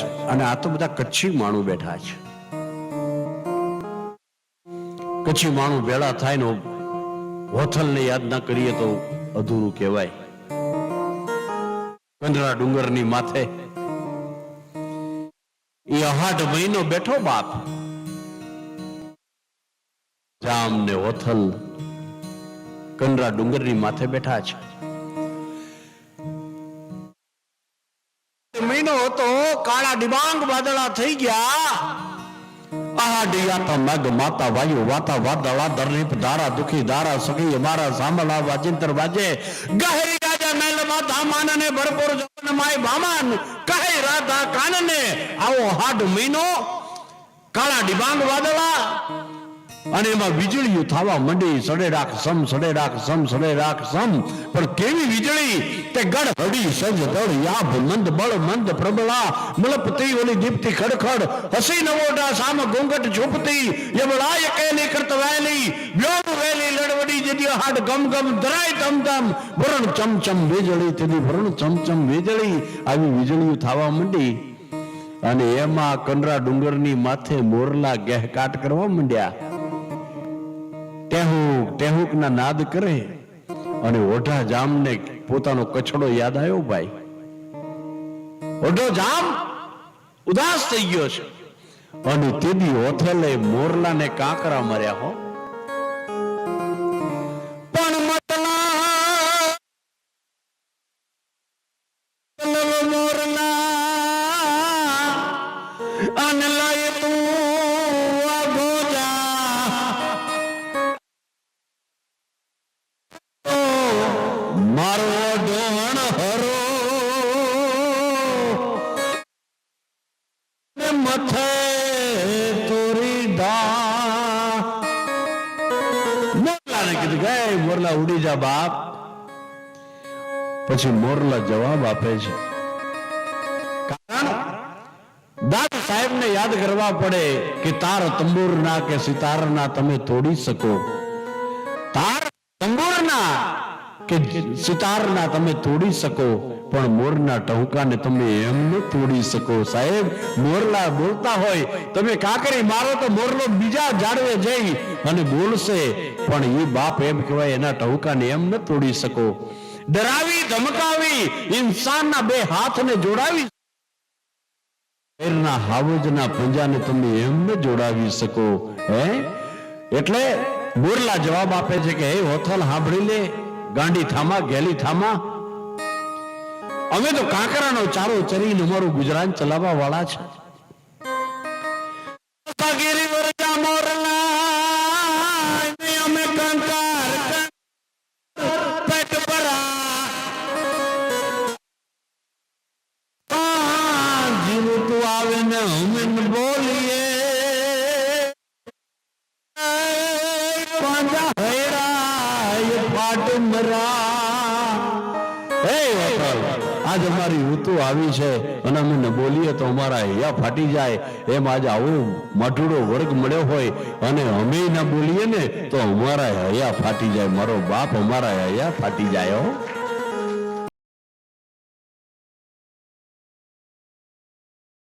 અને આ તો બધા કચ્છી માણું બેઠા છે. કચ્છી માણું ભેળા થાય ને હોથલને યાદ ના કરીએ તો અધૂરું કહેવાય. કંદરા ડુંગરની માથે. એ અહાટ મહિનો બેઠો બાપ. જામ ને હોથલ કંદરા ડુંગરની માથે બેઠા છે. કાળા ડિબાંગ વાદળા થઈ ગયા. આહા ડિયાતા મગ માતા વાયુ, વાતા વાદળા દરલીપ ધારા, દુખી ધારા સખી અમારા સાંભળા, વાજિંતર વાજે. ગહેરી ગાજા મેલ માતા માનને ભરપૂર જવન માય ભામાન કહે રાધા કાનને, આવો હાડ મહિનો કાળા ડિબાંગ વાદળા અને એમાં વીજળીઓ થવા માંડી, સડે રાખ સમ, સડે રાખ સમ, સડે રાખ સમ. પણ કેવી વીજળી? તે ગઢ હડી, સજ દળ યાભ, મંદ બળ, મંદ પ્રબળા મલપતી ઓલી દીપતી ખડખડ, હસી નવોડા સામ ઘૂંઘટ ઝૂપતી યબળા એકેલી કરત વાયલી વ્યોમ વેલી લડવડી જેદી હાડ ગમ ગમ ધરાય તમ તમ વરણ ચમ ચમ વીજળી તેની વરણ ચમ ચમ વીજળી. આવી વીજળીઓ થવા માંડી. અને એમાં કંડરા ડુંગરની માથે મોરલા ગહેકાટ કરવા માંડ્યા. ટેહુક ટેહુક ના નાદ કરે અને ઓઢા જામને પોતાનો કચડો યાદ આવ્યો ભાઈ? ઓઢો જામ ઉદાસ થઈ ગયો છે. અને તેદી ઓથેલે મોરલાને કાંકરા મર્યા હો. પણ મોરલા અને લઈ મથે મોરલાને કીધું કે મોરલા, ઉડી જા બાપ. પછી મોરલા જવાબ આપે છે. દાદ સાહેબને યાદ કરવા પડે કે તાર તંબુરના કે સિતારના તમે તોડી શકો. તાર તંબુરના કે સિતારના તમે તોડી શકો. પણ મોરના ટહુકાને તમે એમ ન તોડી શકો. સાહેબ, મોરલા બોલતા હોય, તમે કાકરી મારો તો મોરલો બીજા ઝાડવે જઈ અને બોલશે. પણ એ બાપ એમ કહેવાય, એના ટહુકાને એમ ન તોડી શકો. ડરાવી, ધમકાવી, ઇન્સાનના બે હાથને જોડાવી. શેરના હાવજના પંજાને તમે એમ ન જોડાવી શકો, હે? એટલે મોરલા જવાબ આપે છે કે, હે હોથલ, સાંભળી લે. ગાંડી થામા, ગેલી થામા અમે તો કાંકરાનો ચારો ચરીને અમારું ગુજરાન ચલાવવા વાળા છે પેટ મરા. હે આજ અમારી ઋતુ આવી છે અને અમે બોલીએ તો અમારા હૈયા ફાટી જાય. એમ આજ આવું મઠુડો વર્ગ મળ્યો હોય અને અમે ના બોલીએ ને તો અમારા હૈયા ફાટી જાય. મારો બાપ અમારા હૈયા ફાટી જાય હો.